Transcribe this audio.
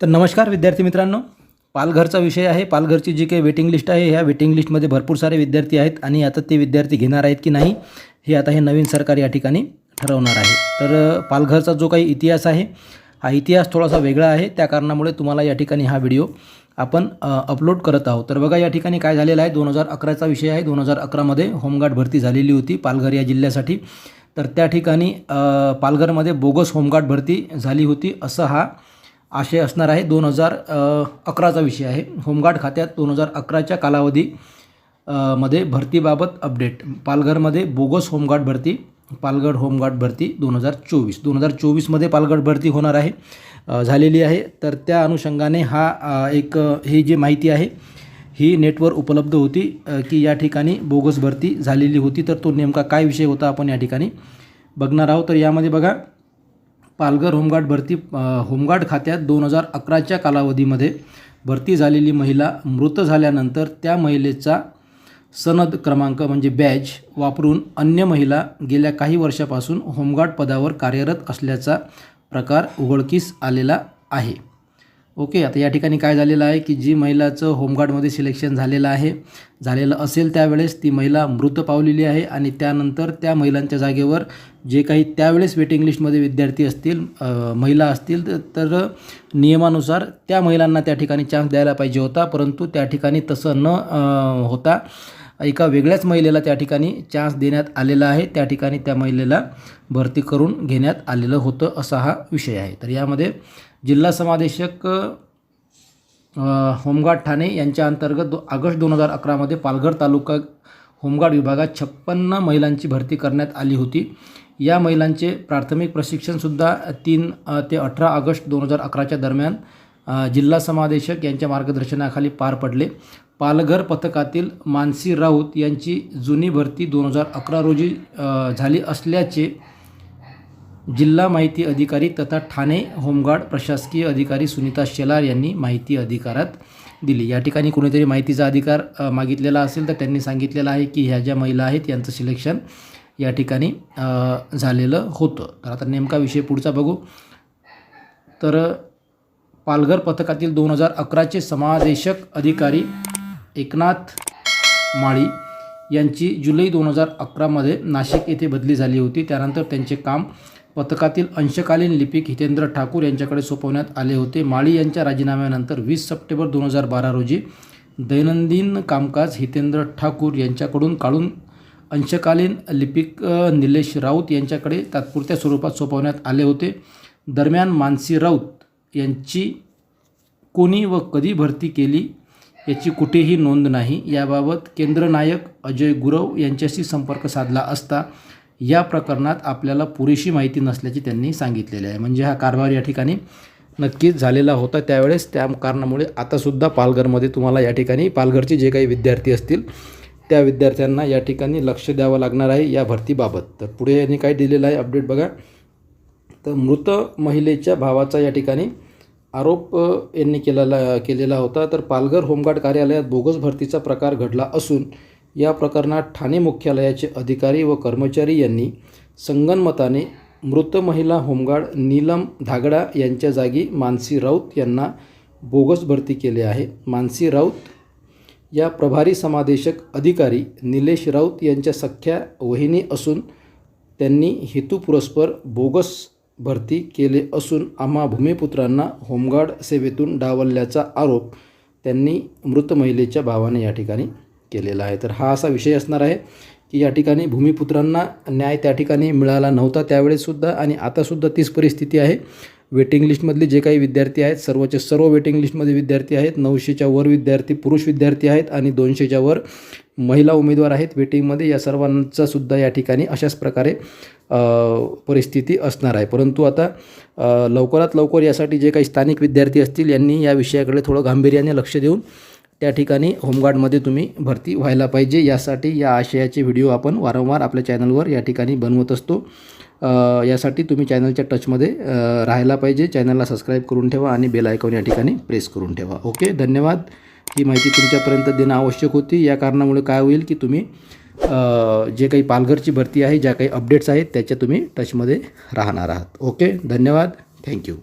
तर नमस्कार विद्यार्थी मित्रांनो. पालघरचा विषय आहे. पालघरची जी काही वेटिंग लिस्ट आहे ह्या वेटिंग लिस्टमध्ये भरपूर सारे विद्यार्थी आहेत आणि आता ते विद्यार्थी घेणार आहेत की नाही हे आता हे नवीन सरकार या ठिकाणी ठरवणार आहे. तर पालघरचा जो काही इतिहास आहे हा इतिहास थोडासा वेगळा आहे. त्या कारणामुळे तुम्हाला या ठिकाणी हा व्हिडिओ आपण अपलोड करत आहोत. तर बघा या ठिकाणी काय झालेलं आहे. दोन हजार अकराचा विषय आहे. दोन हजार अकरामध्ये होमगार्ड भरती झालेली होती पालघर या जिल्ह्यासाठी. तर त्या ठिकाणी पालघरमध्ये बोगस होमगार्ड भरती झाली होती. असं हा आशय असणार आहे. दोन हजार अकराचा विषय आहे. होमगार्ड खात्यात दोन हजार अकराच्या कालावधी मध्ये भरतीबाबत अपडेट. पालघरमध्ये बोगस होमगार्ड भरती पालघर होमगार्ड भरती दोन हजार चोवीस. दोन हजार चोवीसमध्ये पालघर भरती होणार आहे झालेली आहे. तर त्या अनुषंगाने हा एक ही जी माहिती आहे ही नेटवर उपलब्ध होती की या ठिकाणी बोगस भरती झालेली होती. तर तो नेमका काय विषय होता आपण या ठिकाणी बघणार आहोत. तर यामध्ये बघा पालघर होमगार्ड भरती होमगार्ड खात्यात दोन हजार अकराच्या कालावधीमध्ये भरती झालेली महिला मृत झाल्यानंतर त्या महिलेचा सनद क्रमांक म्हणजे बॅज वापरून अन्य महिला गेल्या काही वर्षापासून होमगार्ड पदावर कार्यरत असल्याचा प्रकार उघडकीस आलेला आहे. ओके आता या ठिकाणी काय झालेलं आहे की जी महिलाचं होमगार्डमध्ये सिलेक्शन झालेलं आहे झालेलं असेल त्यावेळेस ती महिला मृत पावलेली आहे आणि त्यानंतर त्या महिलांच्या जागेवर जे काही त्यावेळेस वेटिंग लिस्टमध्ये विद्यार्थी असतील महिला असतील तर- नियमानुसार त्या महिलांना त्या ठिकाणी चान्स द्यायला पाहिजे होता परंतु त्या ठिकाणी तसं न होता एका वेगळ्याच महिलेला त्या ठिकाणी चान्स देण्यात आलेला आहे त्या ठिकाणी त्या महिलेला भरती करून घेण्यात आलेलं होतं असा हा विषय आहे. तर यामध्ये जिल्हा समादेशक होमगार्ड ठाणे यांच्या अंतर्गत दो ऑगस्ट दोन हजार अकरामध्ये पालघर तालुका होमगार्ड विभागात छप्पन्न महिलांची भरती करण्यात आली होती. या महिलांचे प्राथमिक प्रशिक्षणसुद्धा तीन ते अठरा ऑगस्ट दोन हजार अकराच्या दरम्यान जिल्हा समादेशक यांच्या मार्गदर्शनाखाली पार पडले. पालघर पथकातील मानसी राऊत यांची जुनी भरती दोन हजार अकरा रोजी झाली असल्याचे जिल्हा माहिती अधिकारी तथा ठाणे होमगार्ड प्रशासकीय अधिकारी सुनीता शेलार यांनी माहिती अधिकारात दिली. या ठिकाणी कोणीतरी माहितीचा अधिकार मागितलेला असेल तर त्यांनी सांगितलेलं आहे की ह्या ज्या महिला आहेत यांचं सिलेक्शन या ठिकाणी झालेलं होतं. तर आता नेमका विषय पुढचा बघू. तर पालघर पथकातील दोन हजार अकराचे समादेशक अधिकारी एकनाथ माळी यांची जुलै दोन हजार अकरामध्ये नाशिक येथे बदली झाली होती. त्यानंतर त्यांचे काम पथकातील अंशकालीन लिपिक हितेंद्र ठाकूर यांच्याकडे सोपवण्यात आले होते. माळी यांच्या राजीनाम्यानंतर वीस सप्टेंबर दोन हजार बारा रोजी दैनंदिन कामकाज हितेंद्र ठाकूर यांच्याकडून काढून अंशकालीन लिपिक निलेश राऊत यांच्याकडे तात्पुरत्या स्वरूपात सोपवण्यात आले होते. दरम्यान मानसी राऊत यांची कोणी व कधी भरती केली? याची कुठेही नोंद नाही. याबाबत केंद्रनायक अजय गुरव यांच्याशी संपर्क साधला असता या प्रकरणात आपल्याला पुरेशी माहिती नसल्याचे त्यांनी सांगितलेले आहे. म्हणजे हा कारभार या ठिकाणी नक्कीच झालेला होता. त्यावेळेस त्या कारणामुळे आतासुद्धा पालघरमध्ये तुम्हाला या ठिकाणी पालघरचे जे काही विद्यार्थी असतील त्या विद्यार्थ्यांना या ठिकाणी लक्ष द्यावं लागणार आहे या भरतीबाबत. तर पुढे यांनी काय दिलेलं आहे अपडेट बघा. तर मृत महिलेच्या भावाचा या ठिकाणी आरोप यांनी केलेला केलेला होता. तर पालघर होमगार्ड कार्यालयात बोगस भरतीचा प्रकार घडला असून या प्रकरणात ठाणे मुख्यालयाचे अधिकारी व कर्मचारी यांनी संगनमताने मृत महिला होमगार्ड नीलम धागडा यांच्या जागी मानसी राऊत यांना बोगस भरती केले आहे. मानसी राऊत या प्रभारी समादेशक अधिकारी निलेश राऊत यांच्या सख्या वहिनी असून त्यांनी हेतुपुरस्पर बोगस भरती केले असून आम्हा भूमिपुत्रांना होमगार्ड सेवेतून डावलल्याचा आरोप त्यांनी मृत महिलेच्या भावाने या ठिकाणी केलेला आहे. तर हा असा विषय असणार आहे की या ठिकाणी भूमिपुत्रांना न्याय त्या ठिकाणी मिळाला नव्हता त्यावेळेससुद्धा आणि आतासुद्धा तीच परिस्थिती आहे. वेटिंग लिस्टमधले जे काही विद्यार्थी आहेत सर्वचे सर्व वेटिंग लिस्टमध्ये विद्यार्थी आहेत नऊशेच्या वर विद्यार्थी पुरुष विद्यार्थी आहेत आणि दोनशेच्या वर महिला उमेदवार आहेत. वेटिंगमध्ये या सर्वांचा सुद्धा या ठिकाणी अशाच प्रकारे परिस्थिती असणार आहे. परंतु आता लवकरात लवकर यासाठी जे काही स्थानिक विद्यार्थी असतील यांनी या विषयाकडे थोडं गांभीर्याने लक्ष देऊन त्या ठिकाणी होमगार्डमध्ये तुम्ही भरती व्हायला पाहिजे. यासाठी या आशयाचे व्हिडिओ आपण वारंवार आपल्या चॅनलवर या ठिकाणी बनवत असतो. यासाठी तुम्ही चॅनलच्या टचमध्ये राहायला पाहिजे. चॅनलला सबस्क्राईब करून ठेवा आणि बेल आयकॉन या ठिकाणी प्रेस करून ठेवा. ओके? धन्यवाद. ही माहिती तुमच्यापर्यंत देणं आवश्यक होती. या कारणामुळे काय होईल की तुम्ही जे काही पालघरची भरती आहे ज्या काही अपडेट्स आहेत त्याच्या तुम्ही टचमध्ये राहणार आहात. ओके? धन्यवाद. थँक्यू.